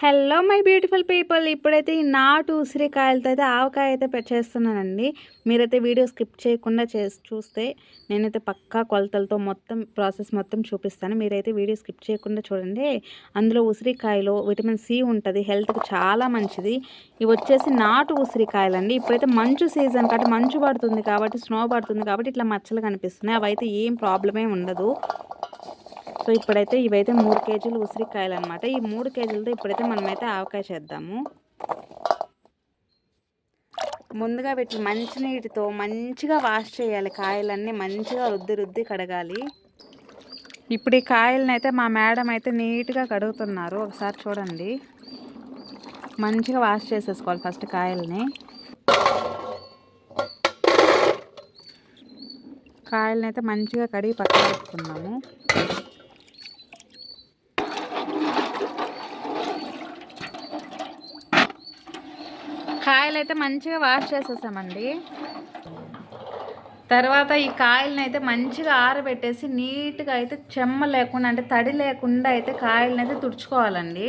Hello my beautiful people ఇప్పుడైతే ఈ నాటు ఉసిరికాయలతో అయితే ఆవకాయ అయితే చేస్తున్నానండి మీరైతే వీడియో స్కిప్ చేయకుండా చేసి చూస్తే నేనైతే పక్కా కొలతలతో మొత్తం ప్రాసెస్ మొత్తం చూపిస్తాను. మీరైతే వీడియో స్కిప్ చేయకుండా చూడండి. అందులో ఉసిరికాయలో విటమిన్ సి ఉంటుంది హెల్త్కి చాలా మంచిది. ఇవి వచ్చేసి నాటు ఉసిరికాయలండి. ఇప్పుడైతే మంచు సీజన్ కాబట్టి మంచు పడుతుంది కాబట్టి స్నో పడుతుంది కాబట్టి ఇట్లా మచ్చలు కనిపిస్తున్నాయి. అవి అయితే ఏం ప్రాబ్లమే ఉండదు. సో ఇప్పుడైతే ఇవైతే మూడు కేజీలు ఉసిరికాయలు అనమాట ఈ మూడు కేజీలతో ఇప్పుడైతే మనమైతే ఆవకాయ చేద్దాము ముందుగా వీటిని మంచినీటితో మంచిగా వాష్ చేయాలి. కాయలన్నీ మంచిగా రుద్ది రుద్ది కడగాలి. ఇప్పుడు ఈ కాయలను అయితే మా మేడం అయితే నీట్గా కడుగుతున్నారు. ఒకసారి చూడండి. మంచిగా వాష్ చేసేసుకోవాలి ఫస్ట్ కాయల్ని. కాయలనైతే అయితే మంచిగా కడిగి పక్కన పెట్టుకున్నాము. కాయలు అయితే మంచిగా వాష్ చేసేసామండి. తర్వాత ఈ కాయలను అయితే మంచిగా ఆరబెట్టేసి నీట్గా అయితే చెమ్మ లేకుండా అంటే తడి లేకుండా అయితే కాయలను అయితే తుడుచుకోవాలండి.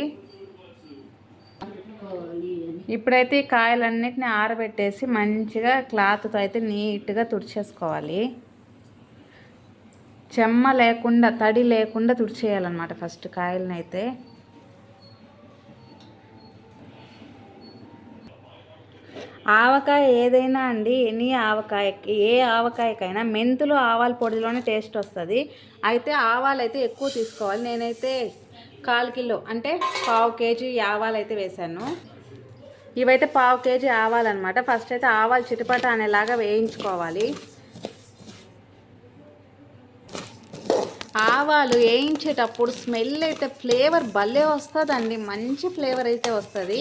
ఇప్పుడైతే ఈ కాయలన్నిటిని ఆరబెట్టేసి మంచిగా క్లాత్తో అయితే నీట్గా తుడిచేసుకోవాలి. చెమ్మ లేకుండా తడి లేకుండా తుడిచేయాలన్నమాట ఫస్ట్ కాయలను అయితే. ఆవకాయ ఏదైనా అండి ఎనీ ఆవకాయకి ఏ ఆవకాయకైనా మెంతులు ఆవాల పొడిలోనే టేస్ట్ వస్తుంది. అయితే ఆవాలు అయితే ఎక్కువ తీసుకోవాలి. నేనైతే కాల్ కిలో అంటే పావు కేజీ ఆవాలు అయితే వేశాను. ఇవైతే పావు కేజీ ఆవాలన్నమాట. ఫస్ట్ అయితే ఆవాలు చిటపట అనేలాగా వేయించుకోవాలి. ఆవాలు వేయించేటప్పుడు స్మెల్ అయితే ఫ్లేవర్ భలే వస్తుందండి. మంచి ఫ్లేవర్ అయితే వస్తుంది.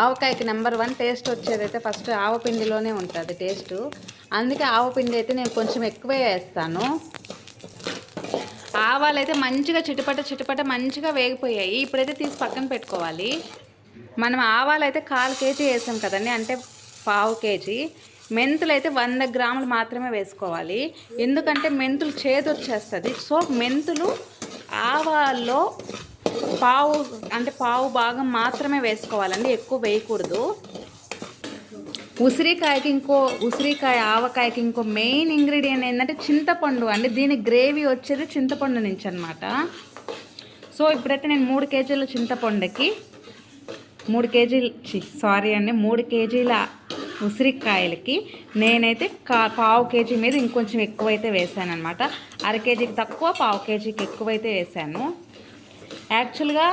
ఆవకాయకి నెంబర్ వన్ టేస్ట్ వచ్చేది అయితే ఫస్ట్ ఆవపిండిలోనే ఉంటుంది టేస్ట్. అందుకే ఆవపిండి అయితే నేను కొంచెం ఎక్కువే వేస్తాను. ఆవాలు అయితే మంచిగా చిటపట చిటపట మంచిగా వేగిపోయాయి. ఇప్పుడైతే తీసి పక్కన పెట్టుకోవాలి. మనం ఆవాలు అయితే కాలు కేజీ వేసాం కదండి. అంటే పావు కేజీ. మెంతులు అయితే వంద గ్రాములు మాత్రమే వేసుకోవాలి. ఎందుకంటే మెంతులు చేదు వచ్చేస్తుంది సో మెంతులు ఆవాల్లో పావు అంటే పావు భాగం మాత్రమే వేసుకోవాలండి. ఎక్కువ వేయకూడదు. ఉసిరికాయకి ఇంకో ఉసిరికాయ ఆవకాయకి ఇంకో మెయిన్ ఇంగ్రీడియంట్ ఏంటంటే చింతపండు అండి. దీని గ్రేవీ వచ్చేది చింతపండు నుంచి అనమాట సో ఇప్పుడైతే నేను మూడు కేజీల చింతపండుకి మూడు కేజీలు సారీ అండి మూడు కేజీల ఉసిరికాయలకి నేనైతే కా పావు కేజీ మీద ఇంకొంచెం ఎక్కువైతే వేసాను అనమాట అర కేజీకి తక్కువ పావు కేజీకి ఎక్కువైతే వేసాను. యాక్చువల్గా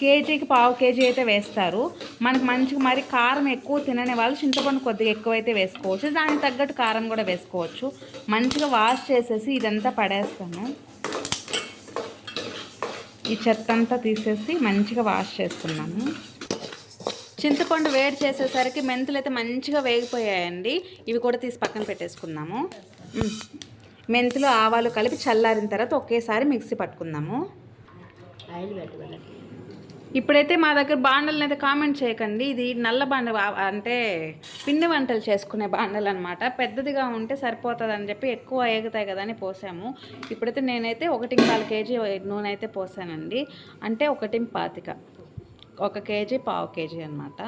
కేజీకి పావు కేజీ అయితే వేస్తారు. మనకు మంచిగా మరి కారం ఎక్కువ తినని వాళ్ళు చింతపండు కొద్దిగా ఎక్కువైతే వేసుకోవచ్చు. దానికి తగ్గట్టు కారం కూడా వేసుకోవచ్చు. మంచిగా వాష్ చేసేసి ఇదంతా పడేస్తాను. ఈ చెత్త అంతా తీసేసి మంచిగా వాష్ చేసుకున్నాను చింతపండు వేడి చేసేసరికి మెంతులు అయితే మంచిగా వేగిపోయాయండి. ఇవి కూడా తీసి పక్కన పెట్టేసుకుందాము. మెంతులు ఆవాలు కలిపి చల్లారిన తర్వాత ఒకేసారి మిక్సీ పట్టుకుందాము. ఇప్పుడైతే మా దగ్గర బాండలను అయితే కామెంట్ చేయకండి. ఇది నల్ల బాండ అంటే పిండి వంటలు చేసుకునే బాండలు అనమాట పెద్దదిగా ఉంటే సరిపోతుంది అని చెప్పి ఎక్కువ ఏగుతాయి కదా అని పోసాము. ఇప్పుడైతే నేనైతే ఒకటి కాలు కేజీ నూనె అయితే పోసానండి. అంటే ఒకటి పాతిక ఒక కేజీ పావు కేజీ అనమాట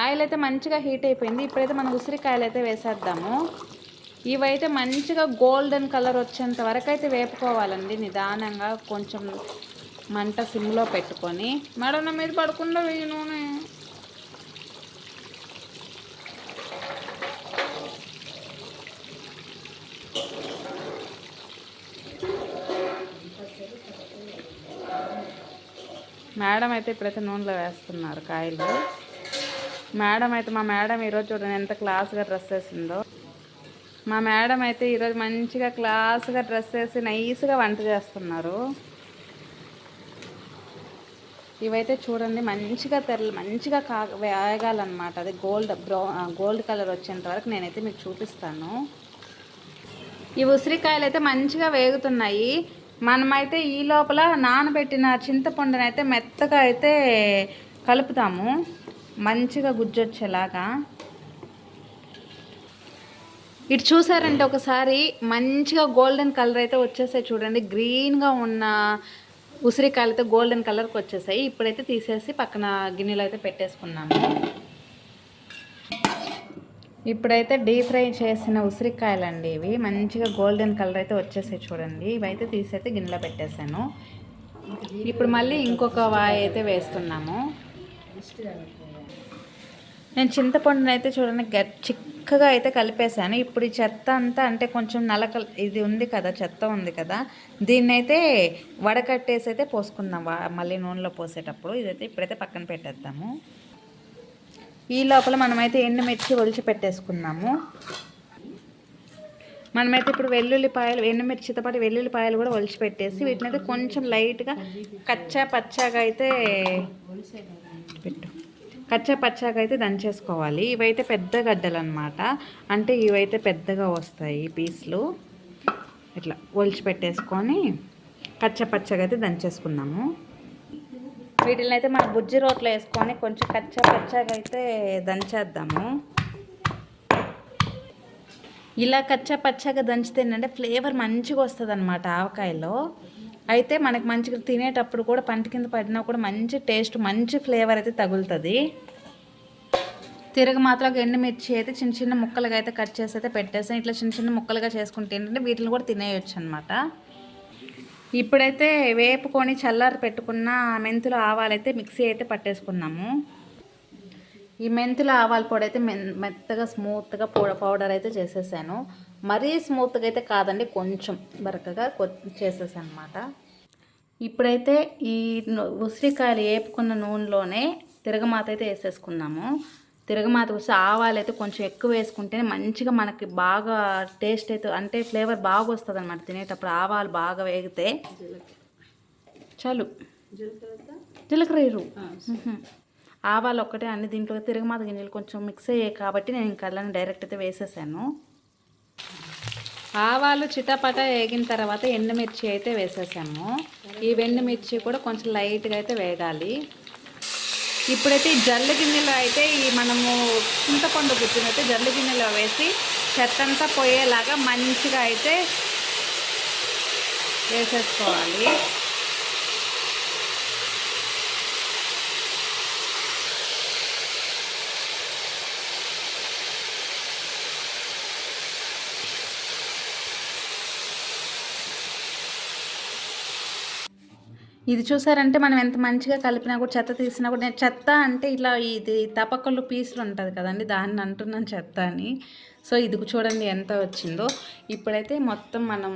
ఆయిల్ అయితే మంచిగా హీట్ అయిపోయింది. ఇప్పుడైతే మనం ఉసిరికాయలు అయితే వేసేద్దాము. ఇవైతే మంచిగా గోల్డెన్ కలర్ వచ్చేంత వరకు అయితే వేపుకోవాలండి. నిదానంగా కొంచెం మంట సిమ్లో పెట్టుకొని. మేడం నా మీద పడకుండా వేయి నూనె. మేడం అయితే ఇప్పుడైతే నూనెలో వేస్తున్నారు కాయలు. మేడం అయితే మా మేడం ఈరోజు చూడండి ఎంత క్లాస్గా డ్రెస్ వేసిందో. మా మేడం అయితే ఈరోజు మంచిగా క్లాస్గా డ్రెస్ వేసి నైస్గా వంట చేస్తున్నారు. ఇవైతే చూడండి మంచిగా తెరలు మంచిగా కా వేగాలన్నమాట. అది గోల్డ్ బ్రౌ గోల్డ్ కలర్ వచ్చేంత వరకు నేనైతే మీకు చూపిస్తాను. ఈ ఉసిరికాయలు అయితే మంచిగా వేగుతున్నాయి. మనమైతే ఈ లోపల నానబెట్టిన చింతపండుని అయితే మెత్తగా అయితే కలుపుతాము. మంచిగా గుజ్జొచ్చేలాగా. ఇటు చూసారంటే ఒకసారి మంచిగా గోల్డెన్ కలర్ అయితే వచ్చేసాయి చూడండి. గ్రీన్గా ఉన్న ఉసిరికాయలతో గోల్డెన్ కలర్కి వచ్చేసాయి. ఇప్పుడైతే తీసేసి పక్కన గిన్నెలో అయితే పెట్టేసుకున్నాము. ఇప్పుడైతే డీప్ ఫ్రై చేసిన ఉసిరికాయలు అండి ఇవి. మంచిగా గోల్డెన్ కలర్ అయితే వచ్చేసాయి చూడండి. ఇవైతే తీసైతే గిన్నెలో పెట్టేశాను. ఇప్పుడు మళ్ళీ ఇంకొక వాయి అయితే వేస్తున్నాము. నేను చింతపండుని అయితే చూడండి గట్ చిక్కగా అయితే కలిపేశాను. ఇప్పుడు ఈ చెత్త అంతా అంటే కొంచెం నలక ఇది ఉంది కదా చెత్త ఉంది కదా దీన్ని అయితే వడకట్టేసి అయితే పోసుకుందాం. వా- మళ్ళీ నూనెలో పోసేటప్పుడు. ఇదైతే ఇప్పుడైతే పక్కన పెట్టేద్దాము. ఈ లోపల మనమైతే ఎండుమిర్చి ఒలిచి పెట్టేసుకున్నాము మనమైతే ఇప్పుడు వెల్లుల్లిపాయలు ఎండుమిర్చితో పాటు వెల్లుల్లిపాయలు కూడా ఒలిచి పెట్టేసి వీటిని అయితే కొంచెం లైట్గా కచ్చా పచ్చాగా అయితే పెట్టు కచ్చా పచ్చాగా అయితే దంచేసుకోవాలి. ఇవైతే పెద్ద గడ్డలు అనమాట అంటే ఇవైతే పెద్దగా వస్తాయి పీసులు. ఇట్లా ఒలిచి పెట్టేసుకొని కచ్చా పచ్చగా అయితే దంచేసుకుందాము. వీటిని అయితే మన బుజ్జి రోట్లో వేసుకొని కొంచెం కచ్చా పచ్చాగా అయితే దంచేద్దాము. ఇలా కచ్చా పచ్చాగా దంచితే ఏంటంటే ఫ్లేవర్ మంచిగా వస్తుంది అనమాట ఆవకాయలో. అయితే మనకి మంచిగా తినేటప్పుడు కూడా పంట కింద పడినా కూడా మంచి టేస్ట్ మంచి ఫ్లేవర్ అయితే తగులుతుంది. తిరగ మాత్రం ఎండుమిర్చి అయితే చిన్న చిన్న ముక్కలుగా అయితే కట్ చేసి అయితే పెట్టేసాను ఇట్లా చిన్న చిన్న ముక్కలుగా చేసుకుంటే ఏంటంటే వీటిని కూడా తినేయచ్చు అనమాట ఇప్పుడైతే వేపుకొని చల్లారి పెట్టుకున్న మెంతులు ఆవాలైతే మిక్సీ అయితే పట్టేసుకున్నాము. ఈ మెంతుల ఆవాల పొడి అయితే మెత్తగా స్మూత్గా పౌ పౌడర్ అయితే చేసేసాను. మరీ స్మూత్గా అయితే కాదండి కొంచెం బరకగా కొ చేసేసాను అనమాట ఇప్పుడైతే ఈ ఉసిరికాయలు వేపుకున్న నూనెలోనే తిరగమాత అయితే వేసేసుకున్నాము తిరగమాత వచ్చి ఆవాలు అయితే కొంచెం ఎక్కువ వేసుకుంటేనే మంచిగా మనకి బాగా టేస్ట్ అయితే అంటే ఫ్లేవర్ బాగా వస్తుంది అనమాట తినేటప్పుడు ఆవాలు బాగా వేగితే చాలు. జీలకర్ర మ్హూ. ఆవాలు ఒక్కటే అన్ని దీంట్లో తిరగమాత గింజలు కొంచెం మిక్స్ అయ్యాయి కాబట్టి నేను ఇంకా అలానే డైరెక్ట్ అయితే వేసేసాను. ఆవాలు చిటపట వేగిన తర్వాత ఎండుమిర్చి అయితే వేసేసాము. ఈ ఎండుమిర్చి కూడా కొంచెం లైట్గా అయితే వేగాలి. ఇప్పుడైతే ఈ గిన్నెలో అయితే ఈ మనము చింతపండు గుర్తునైతే జల్లు గిన్నెలో వేసి చెత్తంతా పోయేలాగా మంచిగా అయితే వేసేసుకోవాలి. ఇది చూసారంటే మనం ఎంత మంచిగా కలిపినా కూడా చెత్త తీసినా కూడా నేను చెత్త అంటే ఇట్లా ఇది తపకలు పీసులు ఉంటుంది కదండి దాన్ని అంటున్నాను చెత్త అని. సో ఇది చూడండి ఎంత వచ్చిందో. ఇప్పుడైతే మొత్తం మనం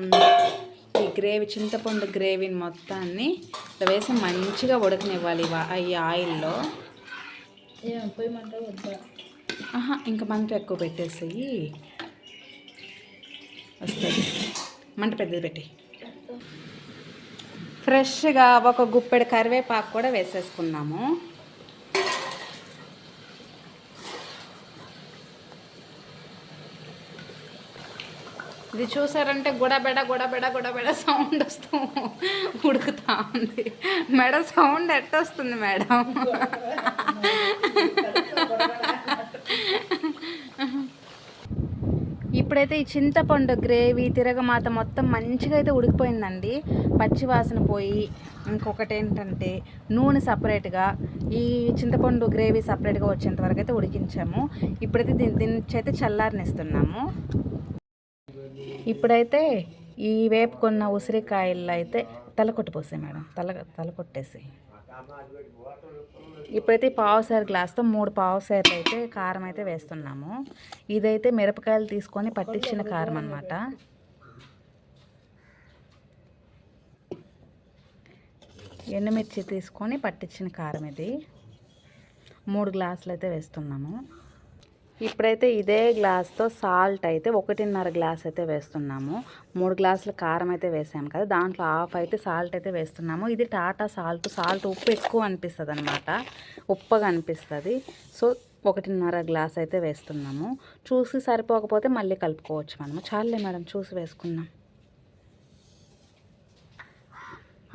ఈ గ్రేవీ చింతపండు గ్రేవీని మొత్తాన్ని ఇట్లా వేసి మంచిగా ఉడకనివ్వాలి ఈ ఆయిల్లో. ఆహా ఇంకా మంట ఎక్కువ పెట్టేసేయి. వస్తుంది మంట పెద్దది పెట్టి ఫ్రెష్గా ఒక గుప్పెడు కరివేపాకు కూడా వేసేసుకున్నాము. ఇది చూసారంటే గుడబెడ గుడబెడ గుడబెడ సౌండ్ వస్తూ ఉడుకుతా ఉంది. మేడం సౌండ్ ఎట్టొస్తుంది మేడం? ఇప్పుడైతే ఈ చింతపండు గ్రేవీ తిరగమాత మొత్తం మంచిగా అయితే ఉడికిపోయిందండి. పచ్చివాసన పోయి ఇంకొకటి ఏంటంటే నూనె సపరేట్గా ఈ చింతపండు గ్రేవీ సపరేట్గా వచ్చేంత వరకు అయితే ఉడికించాము. ఇప్పుడైతే దీని దీని నుంచి అయితే చల్లారనిస్తున్నాము. ఇప్పుడైతే ఈ వేపుకున్న ఉసిరికాయల్లో అయితే తల కొట్టిపోసాయి మేడం. తల తల కొట్టేసి ఇప్పుడైతే పావుసారి గ్లాస్తో మూడు పావుసేర్లు అయితే కారం అయితే వేస్తున్నాము. ఇదైతే మిరపకాయలు తీసుకొని పట్టించిన కారం అనమాట ఎండుమిర్చి తీసుకొని పట్టించిన కారం ఇది. మూడు గ్లాసులు అయితే వేస్తున్నాము. ఇప్పుడైతే ఇదే గ్లాస్తో సాల్ట్ అయితే ఒకటిన్నర గ్లాస్ అయితే వేస్తున్నాము. మూడు గ్లాసుల కారం అయితే వేసాము కదా దాంట్లో హాఫ్ అయితే సాల్ట్ అయితే వేస్తున్నాము. ఇది టాటా సాల్ట్ సాల్ట్ ఉప్పు ఎక్కువ అనిపిస్తుంది అనమాట ఉప్పగా అనిపిస్తుంది. సో ఒకటిన్నర గ్లాస్ అయితే వేస్తున్నాము. చూసి సరిపోకపోతే మళ్ళీ కలుపుకోవచ్చు మనము. చాలే మేడం చూసి వేసుకున్నాం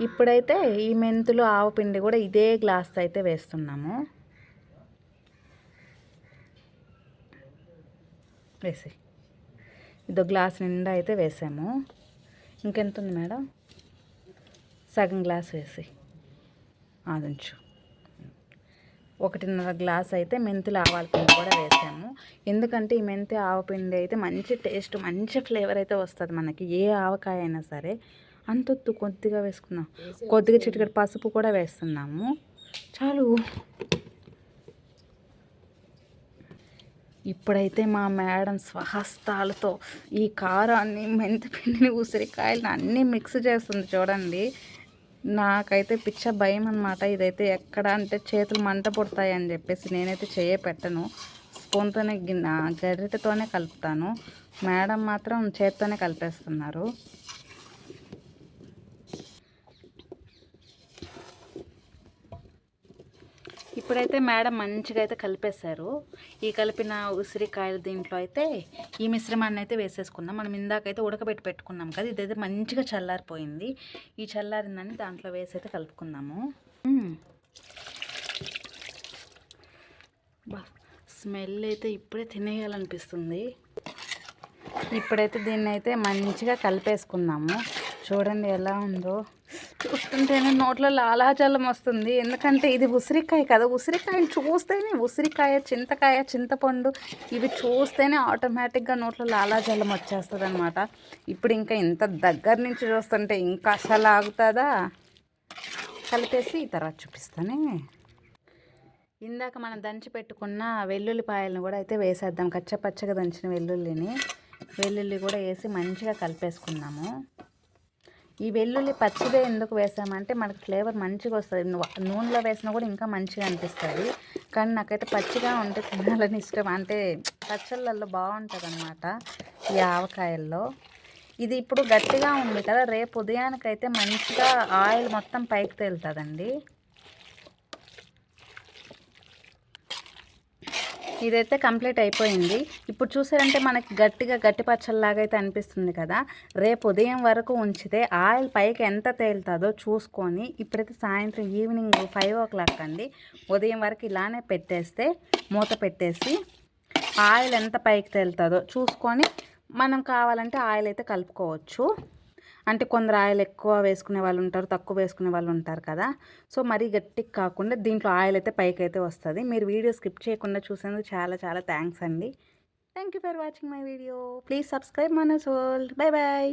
ఇప్పుడైతే ఈ మెంతులు ఆవు పిండి కూడా ఇదే గ్లాస్ అయితే వేస్తున్నాము. వేసి ఇదో గ్లాస్ నిండా అయితే వేసాము. ఇంకెంత ఉంది మేడం? సగం గ్లాస్ వేసి ఆదించు ఒకటిన్నర గ్లాస్ అయితే మెంతులు ఆవాల పిండి కూడా వేసాము. ఎందుకంటే ఈ మెంతి ఆవపిండి అయితే మంచి టేస్ట్ మంచి ఫ్లేవర్ అయితే వస్తుంది మనకి. ఏ ఆవకాయ అయినా సరే. అంతొత్తు కొద్దిగా వేసుకుందాం. కొద్దిగా చిటికెడు పసుపు కూడా వేస్తున్నాము. చాలు. ఇప్పుడైతే మా మేడం స్వహస్తాలతో ఈ కారాన్ని మెంతిపిండిని ఉసిరికాయలను అన్నీ మిక్స్ చేస్తుంది చూడండి. నాకైతే పిచ్చ భయం అనమాట ఇదైతే ఎక్కడ అంటే చేతులు మంట పుడతాయి అని చెప్పేసి నేనైతే చేయ పెట్టను. స్పూన్తోనే గిన్నె గరిటెతోనే కలుపుతాను. మేడం మాత్రం చేత్తోనే కలిపేస్తున్నారు. ఇప్పుడైతే మేడం మంచిగా అయితే కలిపేశారు. ఈ కలిపిన ఉసిరికాయలు దీంట్లో అయితే ఈ మిశ్రమాన్ని అయితే వేసేసుకుందాం. మనం ఇందాకైతే ఉడకబెట్టి పెట్టుకున్నాం కదా ఇదైతే మంచిగా చల్లారిపోయింది. ఈ చల్లారిందని దాంట్లో వేసి అయితే కలుపుకుందాము. బా స్మెల్ అయితే ఇప్పుడే తినేయాలనిపిస్తుంది. ఇప్పుడైతే దీన్ని అయితే మంచిగా కలిపేసుకుందాము. చూడండి ఎలా ఉందో. చూస్తుంటేనే నోట్లో లాలాజలం వస్తుంది. ఎందుకంటే ఇది ఉసిరికాయ కదా. ఉసిరికాయని చూస్తేనే ఉసిరికాయ చింతకాయ చింతపండు ఇవి చూస్తేనే ఆటోమేటిక్గా నోట్లో లాలాజలం వచ్చేస్తుంది అనమాట ఇప్పుడు ఇంకా ఇంత దగ్గర నుంచి చూస్తుంటే ఇంకా అసలు ఆగుతుందా? కలిపేసి తర్వాత చూపిస్తానే. ఇందాక మనం దంచి పెట్టుకున్న వెల్లుల్లిపాయలను కూడా అయితే వేసేద్దాం. కచ్చపచ్చగా దంచిన వెల్లుల్లిని. వెల్లుల్లి కూడా వేసి మంచిగా కలిపేసుకున్నాము ఈ వెల్లుల్లి పచ్చిదే ఎందుకు వేసామంటే మనకు ఫ్లేవర్ మంచిగా వస్తుంది. నూనెలో వేసినా కూడా ఇంకా మంచిగా అనిపిస్తుంది. కానీ నాకైతే పచ్చిగా ఉంటే తినాలని ఇష్టం. అంటే పచ్చళ్ళల్లో బాగుంటుంది అనమాట ఈ ఆవకాయల్లో. ఇది ఇప్పుడు గట్టిగా ఉంది కదా రేపు ఉదయానికైతే మంచిగా ఆయిల్ మొత్తం పైకి తేలుతుందండి. ఇదైతే కంప్లీట్ అయిపోయింది. ఇప్పుడు చూసారంటే మనకి గట్టిగా గట్టి పచ్చళ్ళలాగా అయితే అనిపిస్తుంది కదా. రేపు ఉదయం వరకు ఉంచితే ఆయిల్ పైకి ఎంత తేలుతుందో చూసుకొని ఇప్పుడైతే సాయంత్రం ఈవినింగ్ ఫైవ్ ఓ క్లాక్ అండి. ఉదయం వరకు ఇలానే పెట్టేస్తే మూత పెట్టేసి ఆయిల్ ఎంత పైకి తేలుతుందో చూసుకొని మనం కావాలంటే ఆయిల్ అయితే కలుపుకోవచ్చు. అంటే కొందరు ఆయిల్ ఎక్కువ వేసుకునే వాళ్ళు ఉంటారు తక్కువ వేసుకునే వాళ్ళు ఉంటారు కదా. సో మరీ గట్టిగా కాకుండా దీంట్లో ఆయిల్ అయితే పైకి అయితే వస్తుంది. మీరు వీడియో స్కిప్ చేయకుండా చూసేందుకు చాలా చాలా థ్యాంక్స్ అండి. Thank you for watching my video. Please subscribe మన సోల్ బై బాయ్